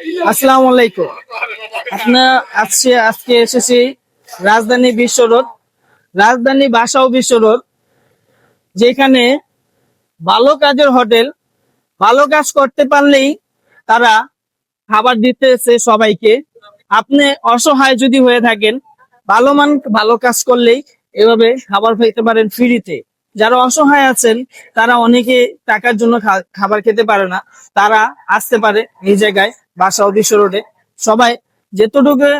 আসসালামু আলাইকুম। আপনার আজকে আজকে এসেছি রাজধানী বিশ্ব রোড, রাজধানী বাসাও বিশ্ব রোড, যেখানে ভালো কাজের হোটেল, ভালো কাজ করতে পারলেই তারা খাবার দিতেছে সবাইকে। আপনি অসহায় যদি হয়ে থাকেন, ভালো মান, ভালো কাজ করলেই এভাবে খাবার পেতে পারেন ফ্রিতে। যারা অসহায় আছেন, তারা অনেকে টাকার জন্য খাবার খেতে পারে না। তারা আসতে পারে এই জায়গায়। বাসা অফিস রোডে সবাই যেতটুকু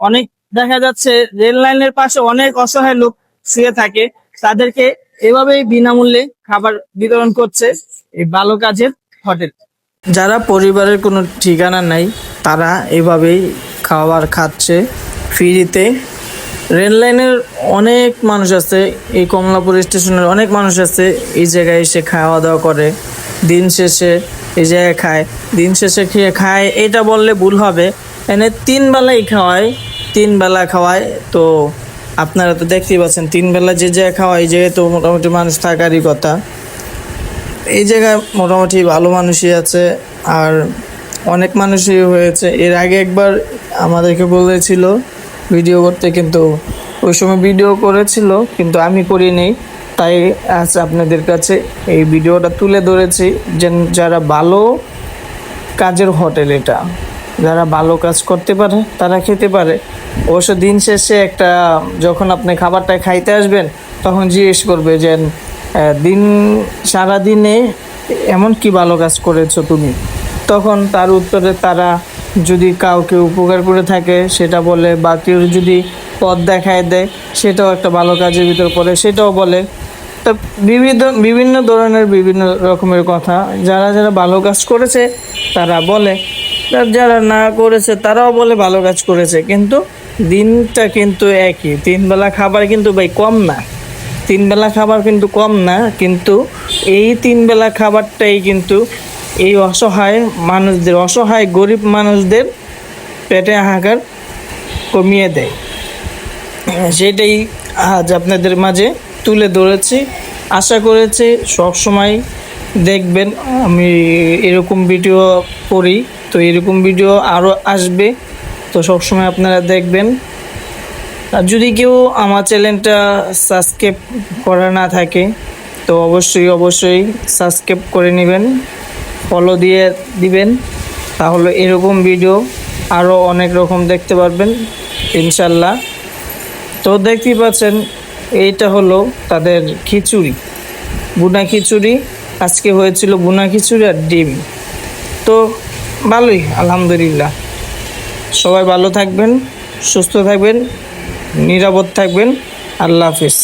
অনেক দেখা যাচ্ছে রেল লাইনের পাশে অনেক অসহায় লোক শুয়ে থাকে। তাদেরকে এভাবেই বিনামূল্যে খাবার বিতরণ করছে এই ভালো কাজের হোটেল। যারা পরিবারের কোনো ঠিকানা নাই, তারা এভাবেই খাবার খাচ্ছে ফ্রিতে। রেল লাইনের অনেক মানুষ আছে, এই কমলাপুর স্টেশনের অনেক মানুষ আছে, এই জায়গায় এসে খাওয়া দাওয়া করে। দিন শেষে এই জায়গায় খায়। দিন শেষে খেয়ে খায় এটা বললে ভুল হবে। এনে তিন বেলাই খাওয়ায়, তিন বেলা খাওয়ায়। তো আপনারা তো দেখতেই পাচ্ছেন, তিন বেলা যে জায়গায় খাওয়ায়, এই জায়গায় তো মোটামুটি মানুষ থাকারই কথা। এই জায়গায় মোটামুটি ভালো মানুষই আছে, আর অনেক মানুষই হয়েছে। এর আগে একবার আমাদেরকে বলেছিল, ভিডিও করতে, কিন্তু ওই সময় ভিডিও করেছিল, কিন্তু আমি করিনি। তাই আজ আপনাদের কাছে এই ভিডিওটা তুলে ধরেছি যে যারা ভালো কাজের হোটেল এটা, যারা ভালো কাজ করতে পারে, তারা খেতে পারে। অবশ্য দিন শেষে একটা যখন আপনি খাবারটা খাইতে আসবেন, তখন জিজ্ঞেস করবে যে দিন সারা দিনে এমন কি ভালো কাজ করেছ তুমি? তখন তার উত্তরে তারা যদি কাউকে উপকার করে থাকে, সেটা বলে, বা কেউ যদি পথ দেখায় দেয়, সেটাও একটা ভালো কাজের ভিতর পড়ে, সেটাও বলে। তো বিবিধ বিভিন্ন ধরনের বিভিন্ন রকমের কথা। যারা যারা ভালো কাজ করেছে, তারা বলে। যারা না করেছে, তারাও বলে ভালো কাজ করেছে। কিন্তু দিনটা কিন্তু একই। তিন বেলা খাবার কিন্তু ভাই কম না। তিন বেলা খাবার কিন্তু কম না। কিন্তু এই তিন বেলা খাবারটাই কিন্তু এই অসহায় মানুষদের, অসহায় গরিব মানুষদের পেটে হাহাকার কমিয়ে দেয়। সেটাই আজ আপনাদের মাঝে। তুলে ধরেছি। আশা করেছি সব সময় দেখবেন, আমি এরকম ভিডিও করি। তো এরকম ভিডিও আরও আসবে, তো সব সময় আপনারা দেখবেন। আর যদি কেউ আমার চ্যানেলটা সাবস্ক্রাইব করা না থাকে, তো অবশ্যই অবশ্যই সাবস্ক্রাইব করে নেবেন ফলো দিয়ে দিবেন। তাহলে এরকম ভিডিও আরও অনেক রকম দেখতে পারবেন, ইনশাল্লাহ। তো দেখতেই পাচ্ছেন এইটা হলো তাদের খিচুড়ি বুনা খিচুড়ি। আজকে হয়েছিল বুনা খিচুড়ি আর ডিম। তো ভালোই, আলহামদুলিল্লাহ। সবাই ভালো থাকবেন, সুস্থ থাকবেন, নিরাপদ থাকবেন। আল্লাহ হাফিজ।